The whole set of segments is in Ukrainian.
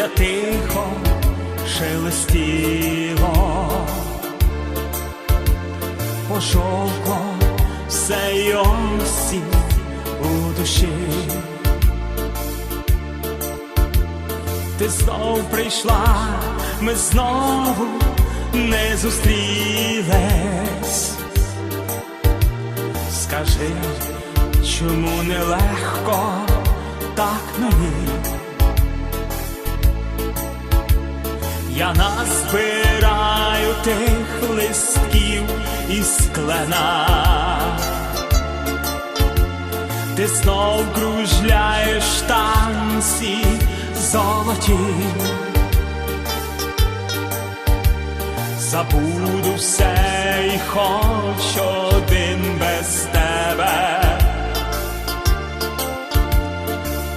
тихо шелестіло, пошовко все й осінь у душі. Ти знов прийшла, ми знову не зустрілись. Скажи, чому нелегко так мені? Я назбираю тих листків із клена. Ти знов кружляєш танці золоті. Забуду все і хоч один без тебе.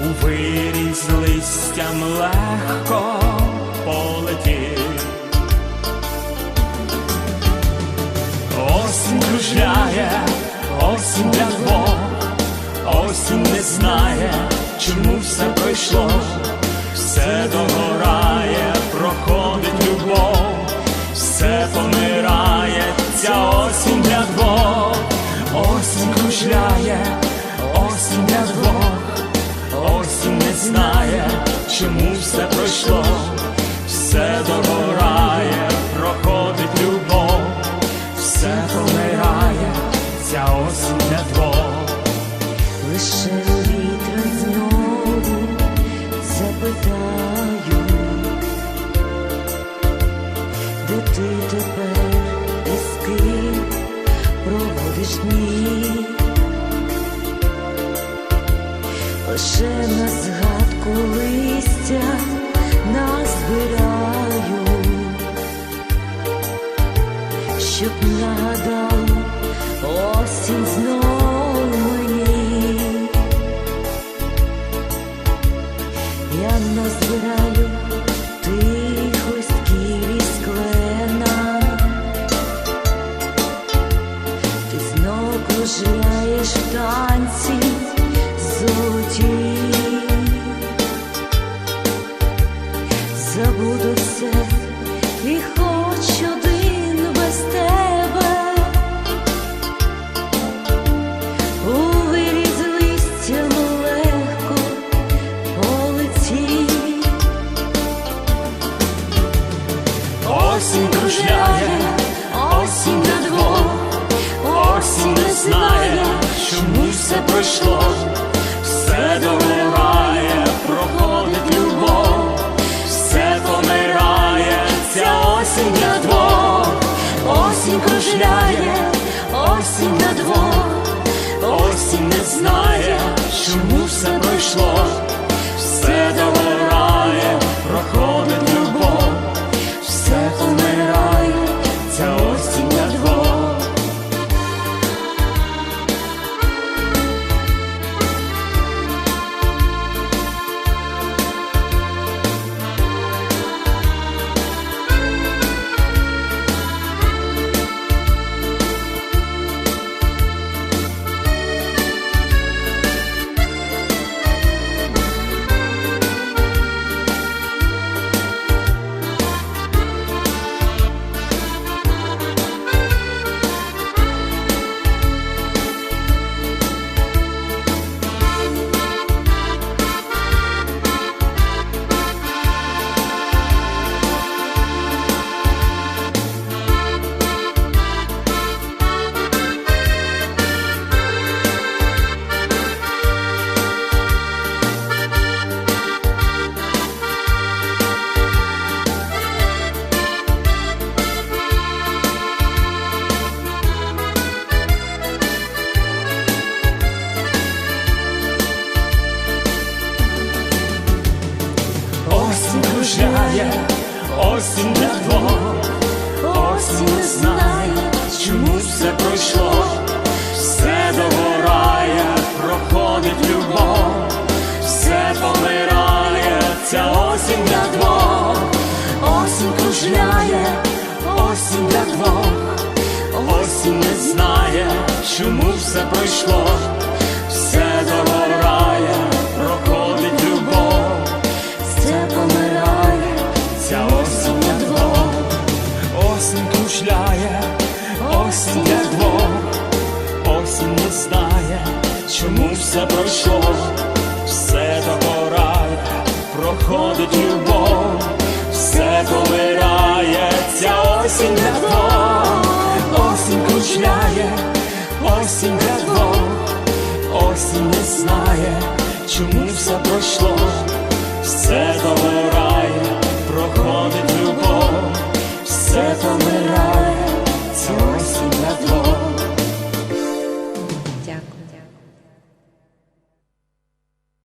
У вирій з листям легко осінь не знає, чому все пройшло, все догорає, проходить любов, все помирає, ця осінь для двох, осінь кружляє, осінь для двох, осінь не знає, чому все пройшло, все догорає, ти тепер і з ким проводиш дні, лише на кружляєш в танці золоті. Забуду все і хоч один без тебе. У виріз легко полетів. Осінь кружляє, осінь знає, чому все пройшло, все домирає, проходить любов, все помирає, ця осінь на двох, осінь кружляє, осінь на двох, осінь не знає, чому все пройшло, кружляє, осінь для двох, осінь не знає, чому все пройшло, все догорає, проходить любов, все помирає, ця осінь для двох, осінь кружляє, осінь для двох, осінь не знає, чому все пройшло, чому все пройшло, все до пора, проходить любов, все помирає, ця осінь для двох, осінь кручляє, осінь для двох, осінь не знає, чому все пройшло, все помирає.